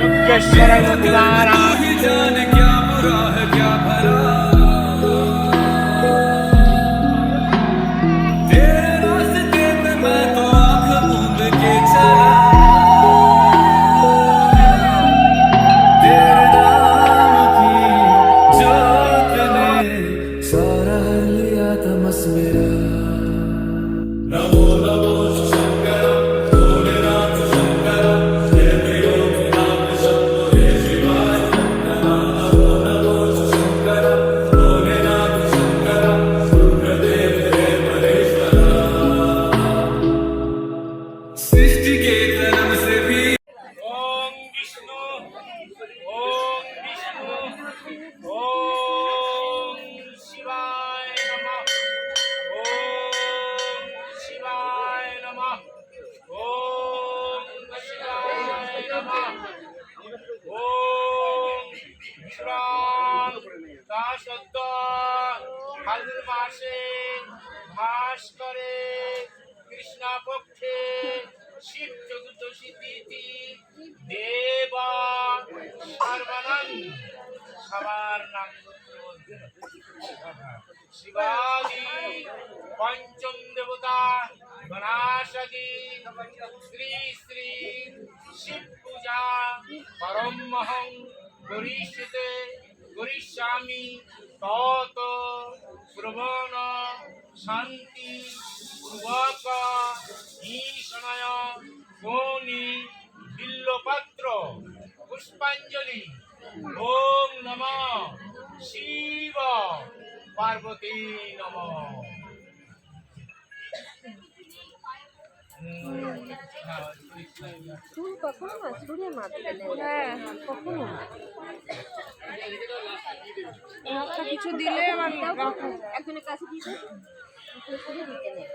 ದುಃಖ ಶರಣು ನಿಧಾನ শিবাজি পঞ্চম দেবতা, গণাশাদি, শ্রী শ্রী শিব পূজা পরমহং গরিষ্যতে গরিষ্যামি তত শ্রবণ শান্তি যুবক ঈশনয় মৌনি বিল্লপাত্র, পুষ্পাঞ্জলি, ওম নম শিব। পার্বতী নম। চুল কখনো না চুলে মারতে হ্যাঁ। কখনো না। কিছু দিলে আমার। একজনের কাছে দিতে দিতে নেই।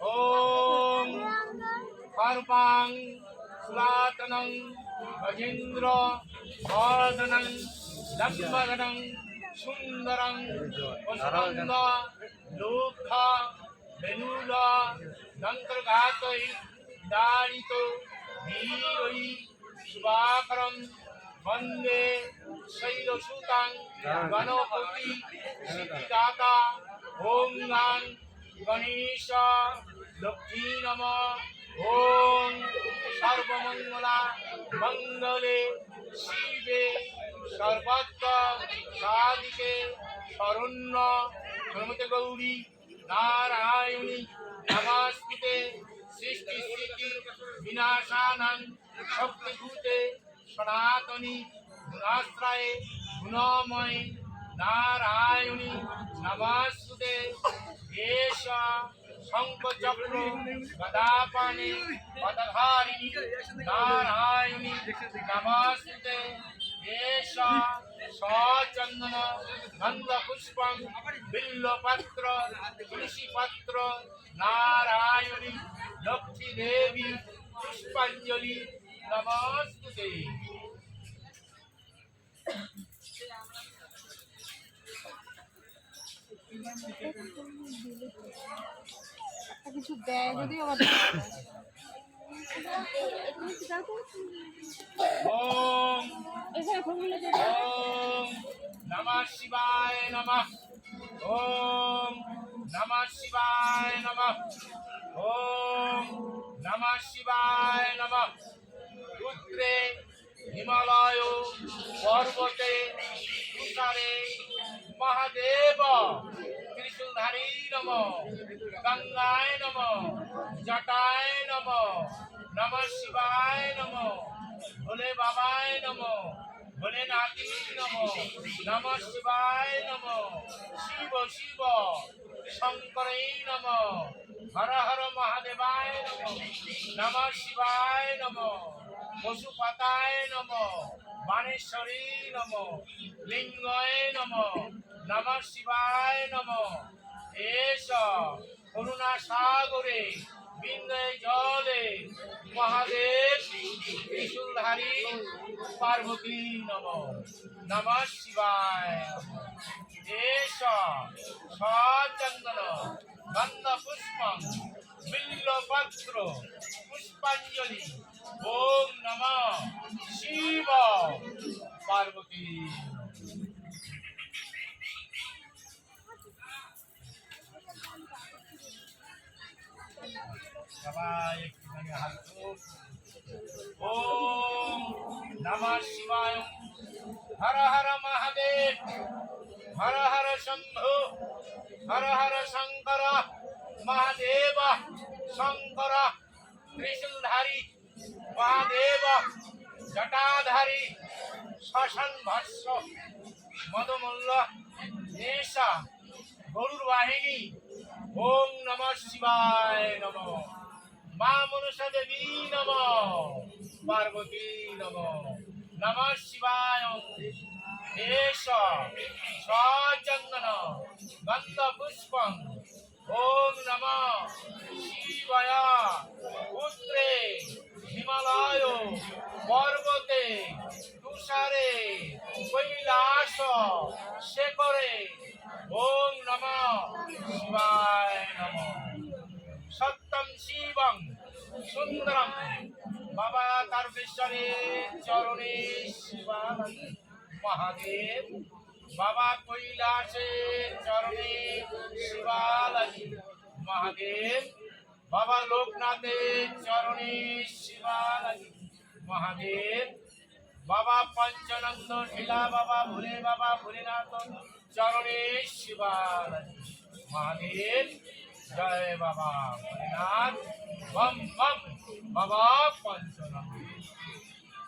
ওম সর্বাং সুরাতনং গজেন্দ্র বর্ধনং লম্বগণং সুন্দরং বসনন্দ লুব্ধ বেনুল দন্তর্ঘাতৈ দারিত বীরৈ শুভাকরং বন্দে শৈলসুতাং গণপতি সিদ্ধিদাতা ওম গাং গণেশ লক্ষ্মী নম ওম সর্বমঙ্গলা মঙ্গলে শিবে সর্বত্র সাদিকে শরণ্য প্রমতে গৌরী নারায়ণী নমস্তুতে সৃষ্টি স্থিতি বিনাশানাং শক্তিভূতে সনাতনী গুণাশ্রয়ে গুণময় নারায়ণী নমস্তুতে। এষ শঙ্খচক্র গদাপানে পদধারিণী নারায়ণী নমস্তুতে। এষ সচন্দন গন্ধপুষ্পং বিল্লপত্র, তুলসীপত্র, নারায়ণী লক্ষ্মী দেবী পুষ্পাঞ্জলি। নমস্তুতে। কিছু দেয় যদি ওম নমঃ শিবায় নমঃ ওম নমঃ শিবায় নমঃ ওম নমঃ শিবায় নমঃ। রুদ্রে হিমালয় পর্বতে তুষারে মহাদেব। ত্রিশূলধারী নম, গঙ্গায় নম, জটায় নম নম শিবায় নম, ভোলে বাবায় নম, ভোলে নাথী নম নম শিবায় নম, শিব শিব শঙ্করৈ নম, হর হর মহাদেবায় নম নম শিবায় নম, পশুপতায় নম বাণেশ্বরী নম, লিঙ্গয় নম নম শিবায় নম। এস করুণা সাগরে, বিন্দে জলে, মহাদেব ত্রিশূলধারী পার্বতী নম। নম শিবায় এষ সচন্দন গন্ধ পুষ্পম বিল্লপত্র পুষ্পাঞ্জলি। ওম নম শিব পার্বতী। সবাই একটুখানি হাত ওম নমঃ শিবায়। হর হর মহাদেব। হর হর শম্ভু। হর হর শঙ্কর। মহাদেব। শঙ্কর। ত্রিশূলধারী। মহাদেব। জটাধারী। শ্মশান ভস্য। মদমল্ল। নেশা। গরুর বাহিনী। ওম নম শিবায় নম। মা মনসা দেবী নম। পার্বতী নম। নম শিবায়। এষ সচন্দন গন্ধ পুষ্পং ওম নম শিবায়। তারকেশ্বরের চরণে মহাদেব। বাবা কৈলাসের চরণে শিবালয় মহাদেব। বাবা লোকনাথের চরণে শিবালয় মহাদেব। বাবা পঞ্চানন্দ ঢিলা বাবা ভুলে, বাবা ভুলেনাথ চরণে শিবালয় মহাদেব। জয় বাবা ভোলেনাথ। বম বম, বাবা পঞ্চানন্দ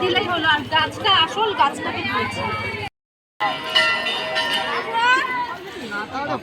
দিলেই হলো আর গাছটা আসল গাছটাকে দিয়েছে ডালা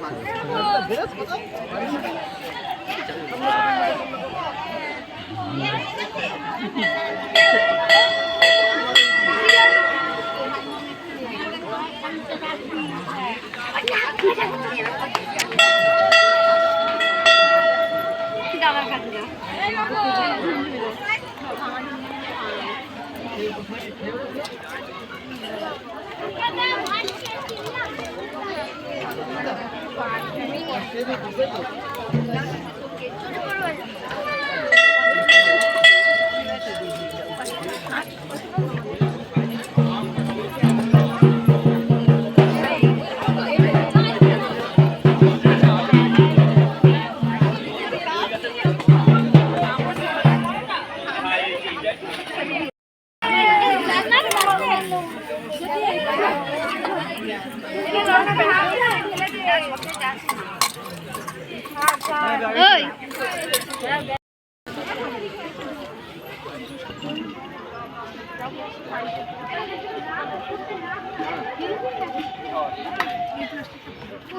ওই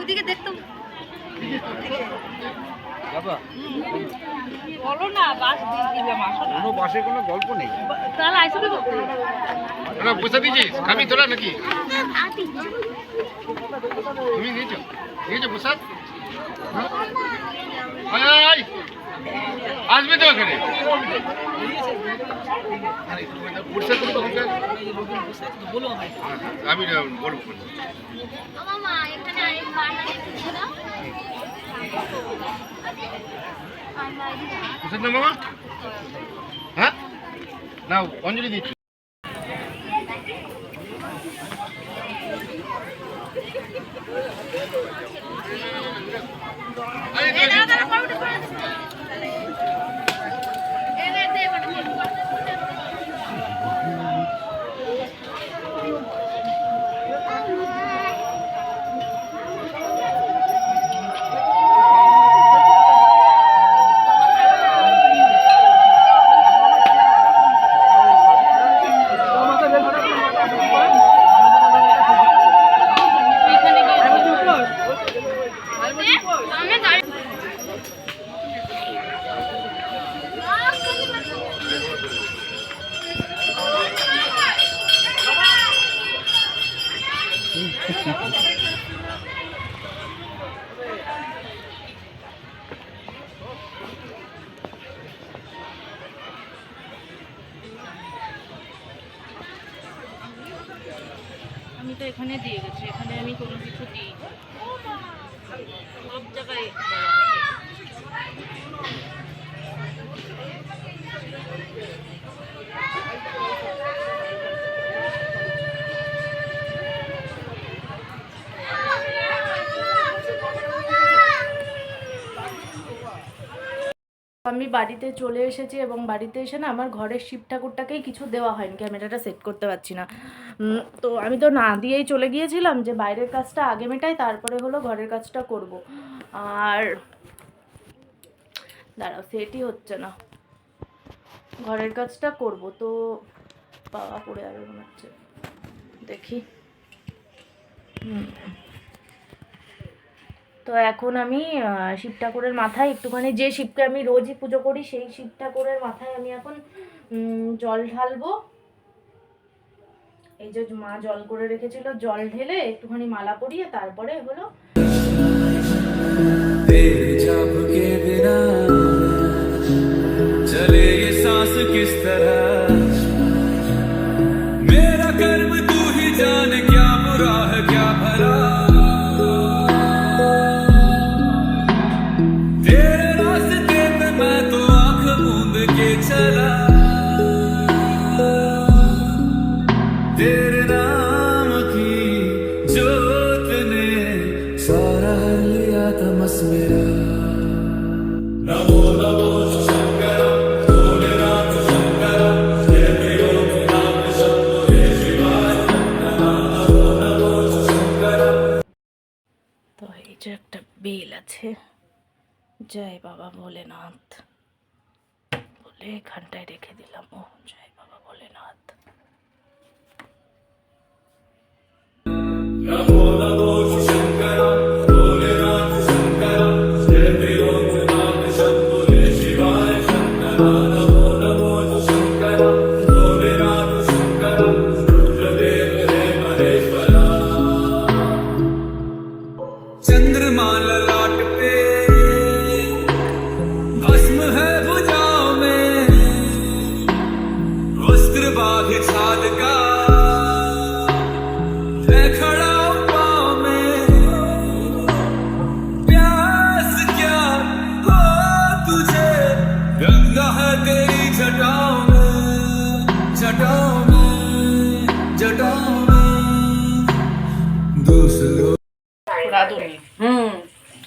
ওদিকে দেখতো বাবা। বলো না বাস দিয়ে দিলাম আসো কোনো বাসে কোনো গল্প নেই। তাহলে করতে না পয়সা দিয়েছিস? খাবি তোরা নাকি? তুমি নিয়েছো নিয়েছো প্রসাদ। হ্যাঁ? আসবে তো এখানে প্রসাদ আমি বলব মামা। হ্যাঁ? না অঞ্জলি দিচ্ছি। people. বাড়িতে চলে এসেছি এবং বাড়িতে এসে না আমার ঘরের শিব ঠাকুরটাকেই কিছু দেওয়া হয়নি, ক্যামেরাটা সেট করতে পারছি না। তো আমি তো না দিয়েই চলে গিয়েছিলাম যে বাইরের কাজটা আগে মেটাই, তারপরে হলো ঘরের কাজটা করব। আর দাঁড়াও, সেটই হচ্ছে না। ঘরের কাজটা করব, তো পাওয়া পড়ে যাবে মনে হচ্ছে। দেখি। হুম। তো এখন আমি শিব ঠাকুরের মাথায় একটুখানি যে শিবকে আমি রোজই পুজো করি, সেই শিব ঠাকুরের মাথায় আমি এখন জল ঢালবো। এই যে মা জল করে রেখেছিল, জল ঢেলে একটুখানি মালা পরিয়ে তারপরে হলো চলে সাস কিস তরহ আছে জয় বাবা ভোলেনাথ বলে এখানটায় রেখে দিলাম ও জয় বাবা ভোলেনাথ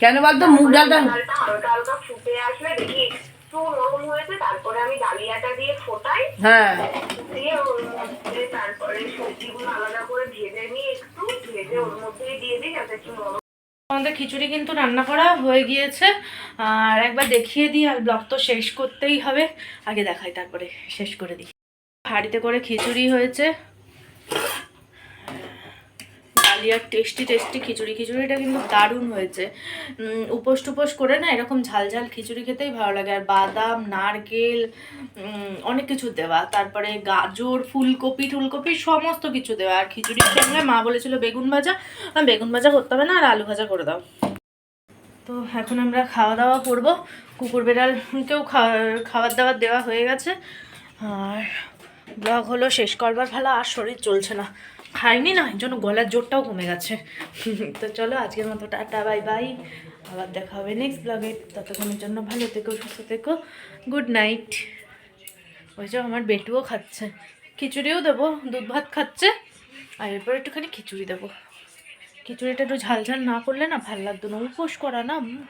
কেন বলতো? মুগ ডালটা হালকা হালকা ফুটে আসবে দেখি একটু নরম হয়েছে তারপরে আমি ডালিয়াটা দিয়ে ফোটাই। হ্যাঁ। দিয়ে ওর মধ্যে তারপরে সবজিগুলো আলাদা করে ভেজে নিই একটু ভেজে ওর মধ্যেই দিয়ে দিই যাতে একটু নরম আমাদের খিচুড়ি কিন্তু রান্না করা হয়ে গিয়েছে। আর একবার দেখিয়ে দিই আর ব্লগ তো শেষ করতেই হবে। আগে দেখাই তারপরে শেষ করে দিই। হাঁড়িতে করে খিচুড়ি হয়েছে। ডালিয়ার টেস্টি টেস্টি খিচুড়ি। খিচুড়িটা কিন্তু দারুণ হয়েছে। উপোস টুপোস করে না এরকম ঝাল ঝাল খিচুড়ি খেতেই ভালো লাগে। আর বাদাম, নারকেল অনেক কিছু দেওয়া। তারপরে গাজর, ফুলকপি টুলকপি সমস্ত কিছু দেওয়া। আর খিচুড়ির সঙ্গে মা বলেছিল, বেগুন ভাজা? বেগুন ভাজা করতে হবে না, আর আলু ভাজা করে দাও। তো এখন আমরা খাওয়া দাওয়া করব। কুকুর বেড়ালকেও খাবার দাবার দেওয়া হয়ে গেছে। আর ব্লগ হলো শেষ করবার। ভালো, আর শরীর চলছে না। খাইনি না এই জন্য গলার জোরটাও কমে গেছে। তো চলো, আজকের মতো টাটা, বাই বাই। আবার দেখা হবে নেক্সট ব্লগে ততক্ষণের জন্য ভালো থেকো, সুস্থ থেকো। গুড নাইট ওই যে আমার বেটুও খাচ্ছে। খিচুড়িও দেবো, দুধ ভাত খাচ্ছে। আর এরপর একটুখানি খিচুড়ি দেবো। খিচুড়িটা একটু ঝাল ঝাল না করলে না ভালো লাগতো না। উপোস করা না, মুখ